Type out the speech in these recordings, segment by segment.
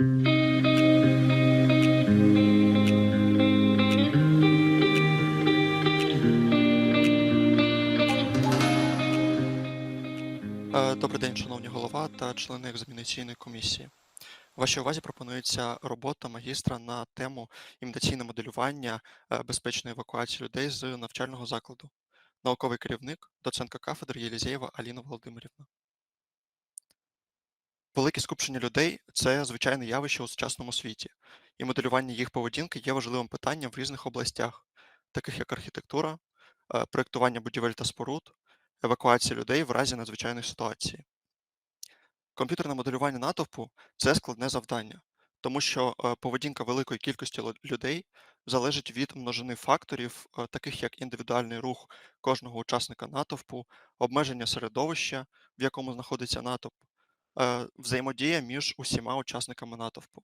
Е, Добрий день, шановні голова та члени екзамінаційної комісії. Вашій увазі пропонується робота магістра на тему імітаційне моделювання е, безпечної евакуації людей з навчального закладу. Науковий керівник, доцентка кафедри Єлізєєва Аліна Володимирівна. Велике скупчення людей це звичайне явище у сучасному світі, і моделювання їх поведінки є важливим питанням в різних областях, таких як архітектура, е, проєктування будівель та споруд, евакуація людей в разі надзвичайної ситуації. Комп'ютерне моделювання натовпу це складне завдання, тому що е, поведінка великої кількості людей залежить від множини факторів, е, таких як індивідуальний рух кожного учасника натовпу, обмеження середовища, в якому знаходиться натовп, взаємодія між усіма учасниками натовпу.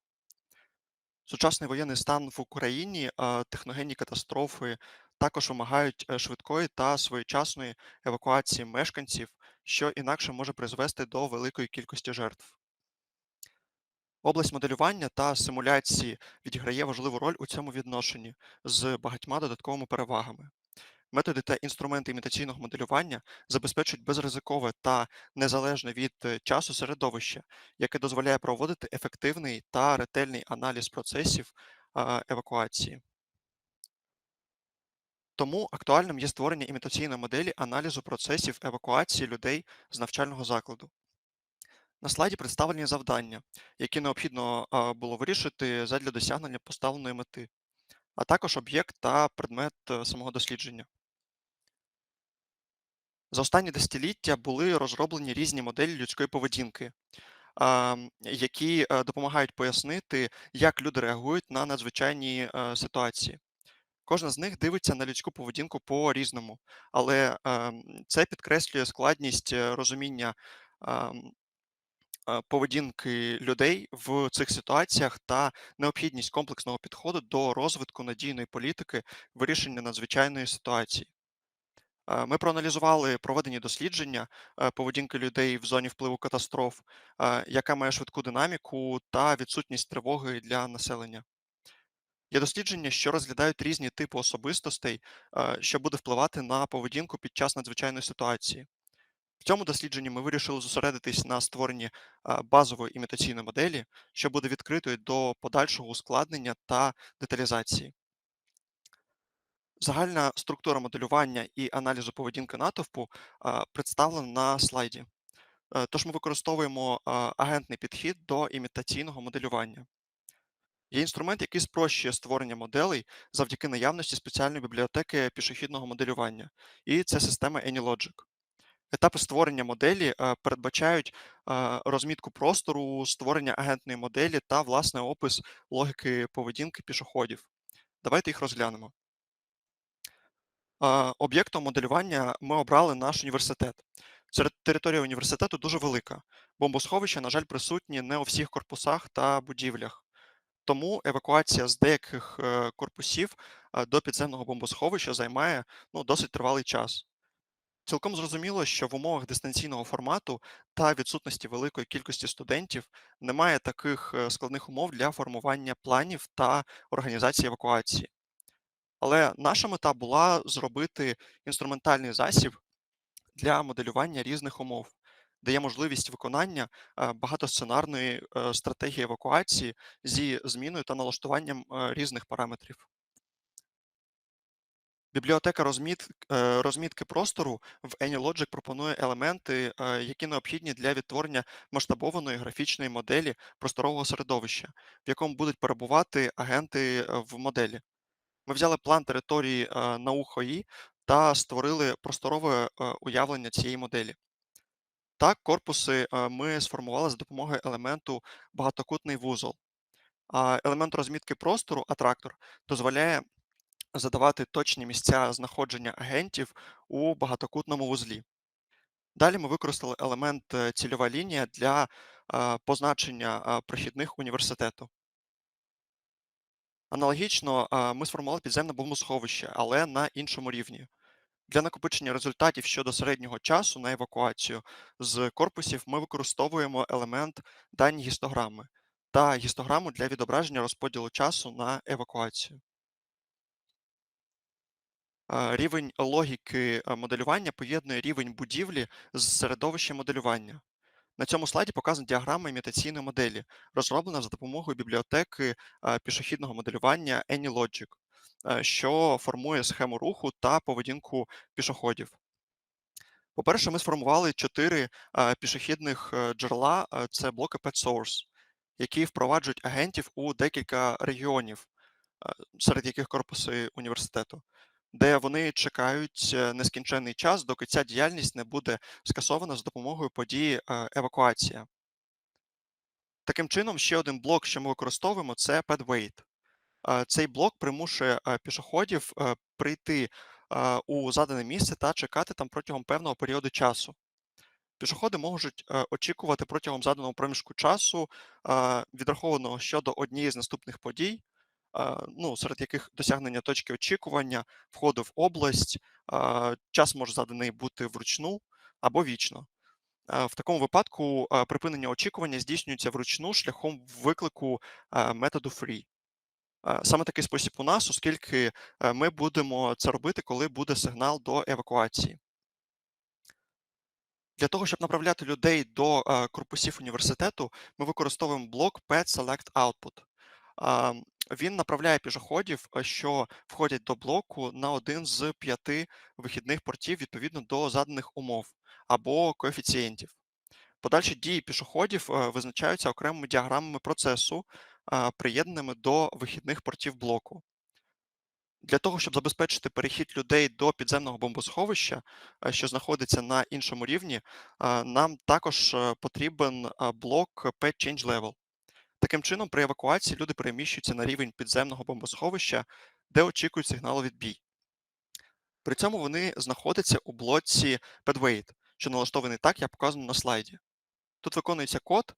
Сучасний воєнний стан в Україні, е, техногенні катастрофи також вимагають е, швидкої та своєчасної евакуації мешканців, що інакше може призвести до великої кількості жертв. Область моделювання та симуляції відіграє важливу роль у цьому відношенні з багатьма додатковими перевагами. Методи та інструменти імітаційного моделювання забезпечують безризикове та незалежне від е, часу середовище, яке дозволяє проводити ефективний та ретельний аналіз процесів евакуації. Тому актуальним є створення імітаційної моделі аналізу процесів евакуації людей з навчального закладу. На слайді представлені завдання, які необхідно було вирішити задля досягнення поставленої мети, а також об'єкт та предмет е, самого дослідження. За останні десятиліття були розроблені різні моделі людської поведінки, які е, допомагають пояснити, як люди реагують на надзвичайні е, ситуації. Кожна з них дивиться на людську поведінку по-різному, але ем, це підкреслює складність е, розуміння ем, поведінки людей в цих ситуаціях та необхідність комплексного підходу до розвитку надійної політики вирішення надзвичайної ситуації. Е, Ми проаналізували проведені дослідження е, поведінки людей в зоні впливу катастроф, е, яка має швидку динаміку та відсутність тривоги для населення. Є дослідження, що розглядають різні типи особистостей, що буде впливати на поведінку під час надзвичайної ситуації. В цьому дослідженні ми вирішили зосередитись на створенні базової імітаційної моделі, що буде відкритою до подальшого ускладнення та деталізації. Загальна структура моделювання і аналізу поведінки натовпу представлена на слайді. Е, Тож ми використовуємо агентний підхід до імітаційного моделювання. Є інструмент, який спрощує створення моделей завдяки наявності спеціальної бібліотеки пішохідного моделювання, і це система AnyLogic. Етапи створення моделі е, передбачають е, розмітку простору, створення агентної моделі та власне опис логіки поведінки пішоходів. Давайте їх розглянемо. Об'єктом моделювання ми обрали наш університет. Територія університету дуже велика. Бомбосховища, на жаль, присутні не у всіх корпусах та будівлях. Тому евакуація з деяких е, корпусів е, до підземного бомбосховища займає ну, досить тривалий час. Цілком зрозуміло, що в умовах дистанційного формату та відсутності великої кількості студентів немає таких е, складних умов для формування планів та організації евакуації. Але наша мета була зробити інструментальний засіб для моделювання різних умов, дає можливість виконання е, багатосценарної е, стратегії евакуації зі зміною та налаштуванням е, різних параметрів. Бібліотека розміт, розмітки простору в AnyLogic пропонує елементи, які необхідні для відтворення масштабованої графічної моделі просторового середовища, в якому будуть перебувати агенти в моделі. Ми взяли план території е, наук та створили просторове е, уявлення цієї моделі. Так, корпуси е, ми сформували за допомогою елементу багатокутний вузол. Елемент розмітки простору, атрактор, дозволяє задавати точні місця знаходження агентів у багатокутному вузлі. Далі ми використали елемент цільова лінія для позначення прохідних університету. Аналогічно е, ми сформували підземне бомбосховище, але на іншому рівні. Для накопичення результатів щодо середнього часу на евакуацію з корпусів ми використовуємо елемент дані гістограми. та гістограму для відображення розподілу часу на евакуацію. Е, Рівень логіки е, моделювання поєднує рівень будівлі з середовищем моделювання. На цьому слайді показана діаграма імітаційної моделі, розроблена за допомогою бібліотеки е, пішохідного моделювання AnyLogic, е, що формує схему руху та поведінку пішоходів. По-перше, ми сформували чотири е, пішохідних джерела: це блоки PetSource, які впроваджують агентів у декілька регіонів, серед яких корпуси університету, де вони чекають е, нескінченний час, доки ця діяльність не буде скасована з допомогою події е, евакуація. Таким чином, ще один блок, що ми використовуємо, це PetWait. Е, Цей блок примушує пішоходів прийти у задане місце та чекати там протягом певного періоду часу. Пішоходи можуть очікувати протягом заданого проміжку часу, відрахованого щодо однієї з наступних подій, ну, серед яких досягнення точки очікування, входу в область, час може заданий бути вручну або вічно. В такому випадку припинення очікування здійснюється вручну шляхом виклику методу free. Саме такий спосіб у нас, оскільки ми будемо це робити, коли буде сигнал до евакуації. Для того, щоб направляти людей до корпусів університету, ми використовуємо блок Pet Select Output. Він направляє пішоходів, що входять до блоку на один з п'яти вихідних портів відповідно до заданих умов або коефіцієнтів. Подальші дії пішоходів е, визначаються окремими діаграмами процесу, приєднаними до вихідних портів блоку. Для того, щоб забезпечити перехід людей до підземного бомбосховища, е, що знаходиться на іншому рівні, нам також е, потрібен блок Pet Change Level. Таким чином, при евакуації люди переміщуються на рівень підземного бомбосховища, де очікують сигналу відбій. При цьому вони знаходяться у блоці PedWait, що налаштований так, як показано на слайді. Тут виконується код,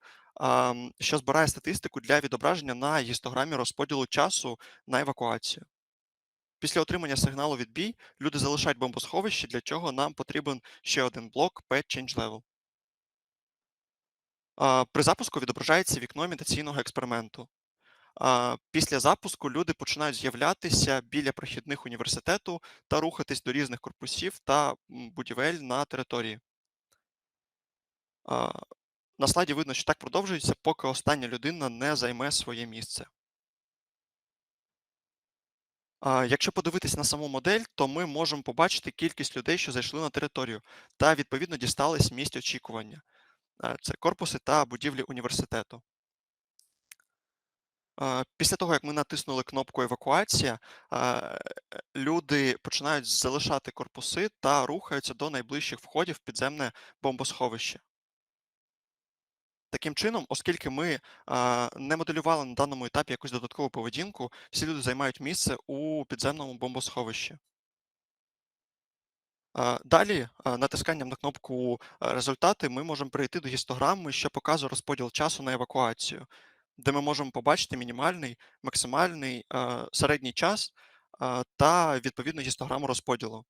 що збирає статистику для відображення на гістограмі розподілу часу на евакуацію. Після отримання сигналу відбій люди залишають бомбосховище, для чого нам потрібен ще один блок Pet Change Level. При запуску відображається вікно імітаційного експерименту. Після запуску люди починають з'являтися біля прохідних університету та рухатись до різних корпусів та будівель на території. На слайді видно, що так продовжується, поки остання людина не займе своє місце. Якщо подивитись на саму модель, то ми можемо побачити кількість людей, що зайшли на територію, та відповідно дістались місць очікування. Е, Це корпуси та будівлі університету. Е, Після того, як ми натиснули кнопку евакуація, е, люди починають залишати корпуси та рухаються до найближчих входів в підземне бомбосховище. Таким чином, оскільки ми не моделювали на даному етапі якусь додаткову поведінку, всі люди займають місце у підземному бомбосховищі. Далі, натисканням на кнопку Результати ми можемо перейти до гістограми, що показує розподіл часу на евакуацію, де ми можемо побачити мінімальний, максимальний, середній час та відповідну гістограму розподілу.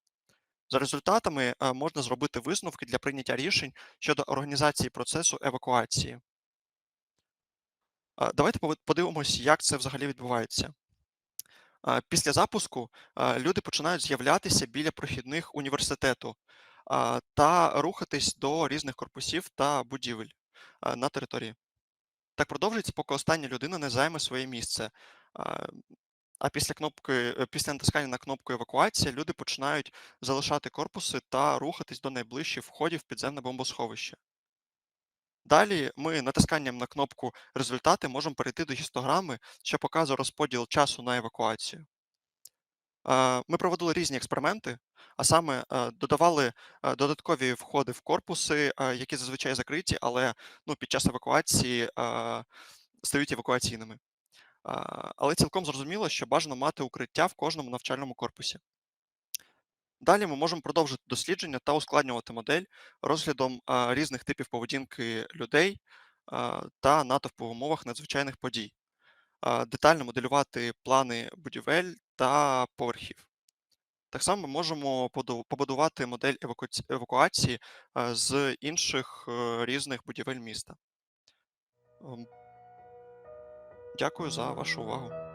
За результатами можна зробити висновки для прийняття рішень щодо організації процесу евакуації. Давайте подивимось, як це взагалі відбувається. Після запуску люди починають з'являтися біля прохідних університету та рухатись до різних корпусів та будівель на території. Так продовжується, поки остання людина не займе своє місце. А а після кнопки, е, після натискання на кнопку евакуація люди починають залишати корпуси та рухатись до найближчих входів в підземне бомбосховище. Далі ми натисканням на кнопку Результати можемо перейти до гістограми, що показує розподіл часу на евакуацію. Е, Ми проводили різні експерименти, а саме е, додавали е, додаткові входи в корпуси, які зазвичай закриті, але ну, під час евакуації стають евакуаційними. Але цілком зрозуміло, що бажано мати укриття в кожному навчальному корпусі. Далі ми можемо продовжити дослідження та ускладнювати модель розглядом різних типів поведінки людей та натовпу в умовах надзвичайних подій, детально моделювати плани будівель та поверхів. Так само ми можемо побудувати модель евакуації з інших е, різних будівель міста. Ем, Дякую за вашу увагу.